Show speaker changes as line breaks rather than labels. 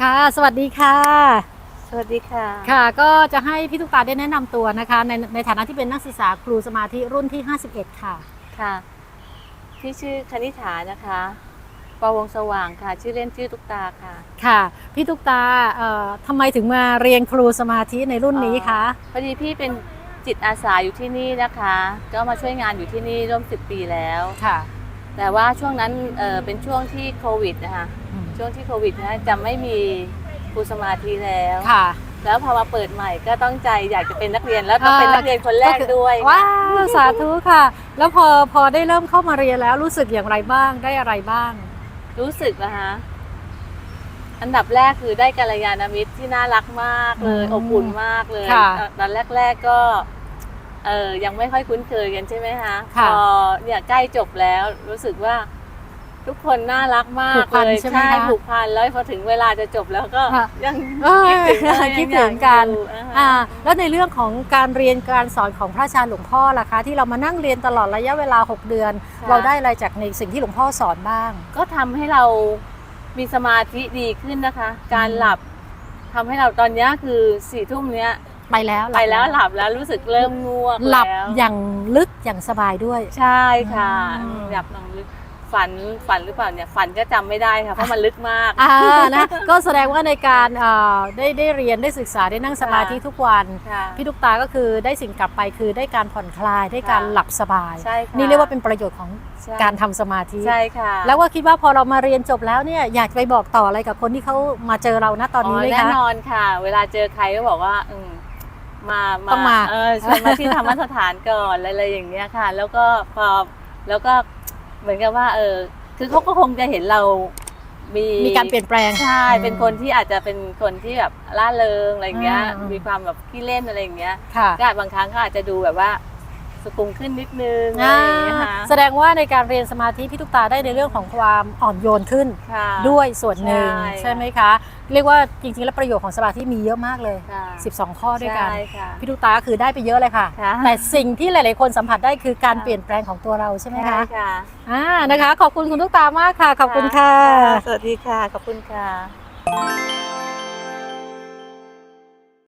ค่ะ สวัสดีค่ะ
สวัสดีค่ะ
ค่ะ ก็จะให้พี่ตุ๊กตาได้แนะนำตัวนะคะ ในในฐานะที่เป็นนักศึกษาครูสมาธิรุ่นที่ 51 ค่ะ
ค่ะ พี่ชื่อคณิษฐานะคะปวงสว่างค่ะ ชื่อเล่นชื่อตุ๊กตาค่ะ
ค่ะ พี่ตุ๊กตาเอ่อทำไมถึงมาเรียนครูสมาธิในรุ่นนี้คะ
พอดีพี่เป็นจิตอาสาอยู่ที่นี่นะคะ ก็มาช่วยงานอยู่ที่นี่ร่วมสิบปีแล้ว
ค่ะ
แต่ว่าช่วงนั้นเอ่อเป็นช่วงที่โควิดนะคะช่วงที่โควิดนะจะไม่มีครูสมาธิแล้ว
ค่ะ
แล้วพอมาเปิดใหม่ก็ต้องใจอยากจะเป็นนักเรียนแล้วต้องเป็นนักเรียนคนแรกด้วย
ว้าวสาธุค่ะ แล้วพอพอได้เริ่มเข้ามาเรียนแล้วรู้สึกอย่างไรบ้างได้อะไรบ้าง
รู้สึกนะคะอันดับแรกคือได้กัลยาณมิตรที่น่ารักมากเลย
อืม
อบอุ่นมากเลย
ค่ะ
ตอนแรก ๆก็ เออยังไม่ค่อยคุ้นเคยกันใช่ไหมคะ
ค่ะ
พอเนี่ยใกล้จบแล้วรู้สึกว่า ทุกคนน่ารักมาก
ผูกพัน
เลย
ใช่ไหมคะ
ผูกพันแล้วพอถึงเวลาจะจบแล้วก็
ค่ะ
ยัง
เอ้ย
คิดถึงอะไร
คิด
ยัง
ถึงกัน
อยาอยู่อ่าฮะ
อ่าแล้วในเรื่องของการเรียนการสอนของพระอาจารย์หลวงพ่อล่ะคะ ที่เรามานั่งเรียนตลอดระยะเวลา 6 เดือน
ค่ะ
เราได้อะไรจากในสิ่งที่หลวงพ่อสอนบ้าง
ก็ทำให้เรามีสมาธิดีขึ้นนะคะ การหลับทำให้เราตอนเนี้ยคือสี่ทุ่มเนี้ย
ไปแล้ว
ไปแล้วหลับแล้วรู้สึกเริ่มง่วง
หลับ
แล้ว
อย่างลึกอย่างสบายด้วย
ใช่ค่ะ
อืม
หลับนอนลึกฝันฝันหรือเปล่าเนี่ยฝันก็จำไม่ได้ค่ะเพราะมันลึกมาก
อ่านะก็แสดงว่าในการเอ่อได้ได้เรียนได้ศึกษาได้นั่งสมาธิทุกวัน
ค่ะ
พี่ทุกตาก็คือได้สิ่งกลับไปคือได้การผ่อนคลายได้การ
ค่ะ
หลับสบาย
ใช่ค่ะ
นี่เรียกว่าเป็นประโยชน์ของ
ใช่
การทำสมาธิ
ใช่ค่ะ
แล้วว่าคิดว่าพอเรามาเรียนจบแล้วเนี่ยอยากจะไปบอกต่ออะไรกับคนที่เขามาเจอเราณตอนนี้ไหม
แน่
คะ
นอนค่ะ เวลาเจอใครก็บอกว่าอืม มา
ต้องมา
เออชวนมาที่ธรรมสถานก่อนอะไรๆอย่างเงี้ยค่ะ แล้วก็พอแล้วก็เหมือนกับว่า เออ คือเขาก็คงจะเห็นเรามี
มีการเปลี่ยนแปลง
ใช่เป็นคนที่อาจจะเป็นคนที่แบบล่าเริงอะไรเงี้ย
อืม
มีความแบบขี้เล่นอะไรอย่างเงี้ย
ค่ะ
ก็อาจบางครั้งก็อาจจะดูแบบว่า สุขุมขึ้นนิดนึงอะไร
อ่า
อย่างเงี้ยค่ะ
แสดงว่าในการเรียนสมาธิพี่ทุกตาได้ในเรื่องของความอ่อนโยนขึ้น
ค่ะ
ด้วยส่วนหนึ่ง
ใช่
ใช่ไหมคะ เรียกว่าจริงๆแล้วประโยชน์ของสมาธิมีเยอะมากเลย
ค่ะ
12 ข้อด้วยกัน
ใช่ค่ะ
พี่ทุกตาก็คือได้ไปเยอะเลยค่ะ
ค่ะ
แต่สิ่งที่หลายๆคนสัมผัสได้คือการ
ค่ะ
เปลี่ยนแปลงของตัวเราใช่ไหม
ใช่
คะ
ค่ะ
อ่านะคะ ขอบคุณคุณทุกตามากค่ะ ขอบคุณค่ะ
สวัสดีค่ะ ขอบคุณค่ะ